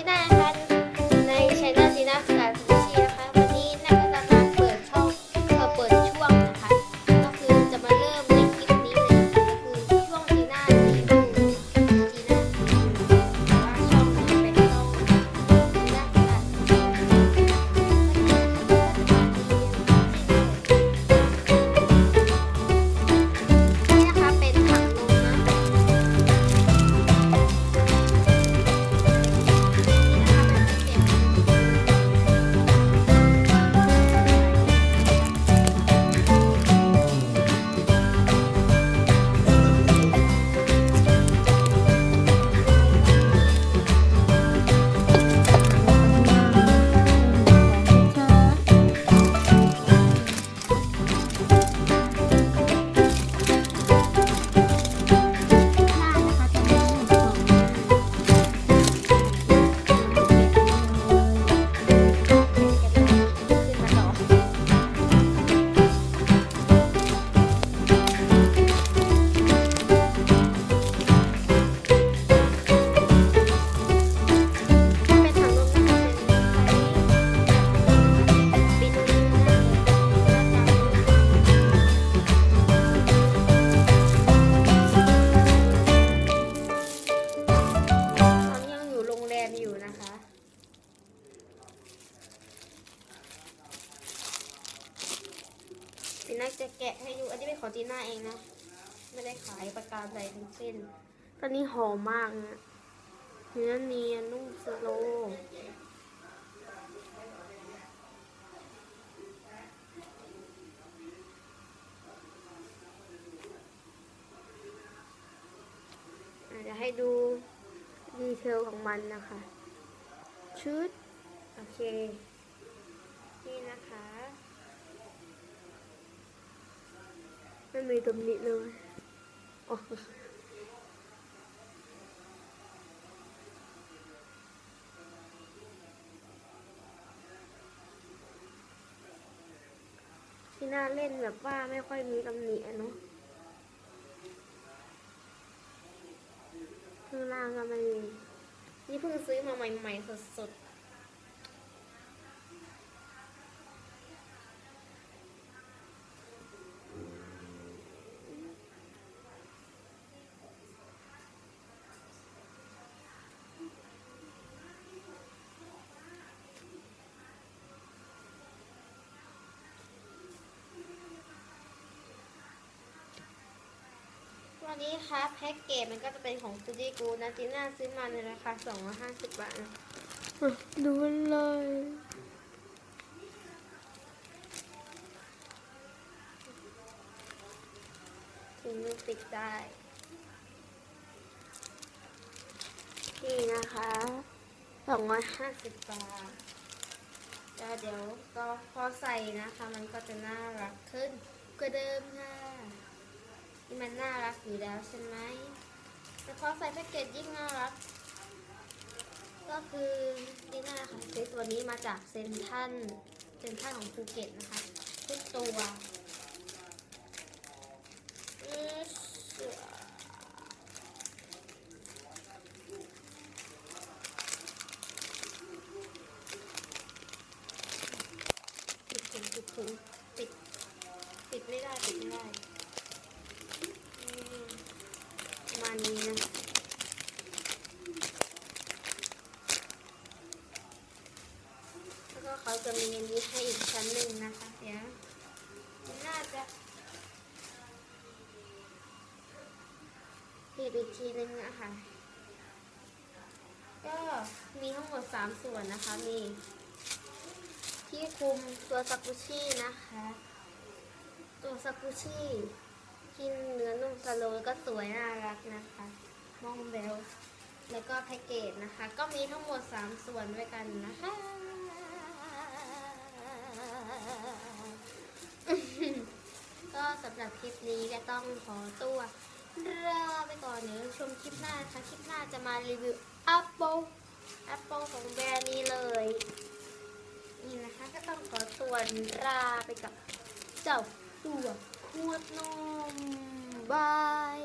จีน่ น่าจะแกะให้ดู อันนี้เป็นของจีน่าเองนะ ไม่ได้ขายประการใดทั้งสิ้น ตอนนี้หอมมากนะเนื้อเนียนนุ่มสโล่เดี๋ยวให้ดูดีเทลของมันนะคะ ชุด โอเค นี่นะคะ ไม่มีตำหนิเลยอ๋อที่น่าเล่นแบบว่าไม่ค่อยมีตำหนิอะเนาะข้างล่างก็ไม่มี นี่เพิ่งซื้อมาใหม่ๆสดๆ วันนี้ค่ะแพ็กเกจมันก็จะเป็นของฟูจิกูนะจีน่าซื้อมาในราคา250 บาทนะอะดูเลย ถึงมือปิดได้ นี่นะคะ250 บาทแล้วเดี๋ยวก็พอใส่นะคะ มันก็จะน่ารักขึ้นกว่าเดิมค่ะนี่ มันน่ารักอยู่แล้วใช่ไหมแต่พอใส่แพ็กเกจยิ่งน่ารัก ก็คือนี่น่าค่ะซื้อตัวนี้มาจากเซนทันเซนทันของภูเก็ตนะคะทุกตัวติดถุงปิดถุงปิดปิดไม่ได้ปิดไม่ได้อืมประ มาณนี้นะแล้วก็เขาจะมีอันนี้ให้อีกชั้นหนึ่งนะคะเดี๋ยวน่าจะปิดอีกทีนึงนะคะก็มีทั้งหมด 3 ส่วนนะคะ มีที่คุมตัวซากุชินะคะ ตัวซากุชิ ที่เนื้อนุ่มสโลว์แล้วก็สวยน่ารักนะคะ มองเบล แล้วก็แพ็กเกจนะคะ ก็มีทั้งหมด 3 ส่วนด้วยกันนะคะ ก็สำหรับคลิปนี้ก็ต้องขอตัวลาไปก่อนเดี๋ยวชมคลิปหน้านะคะคลิปหน้าจะมารีวิว Apple Apple ของแบรนด์นี้เลยนี่นะคะก็ต้องขอตัวลาไปกับเจ้าตัว ขวดนมบาย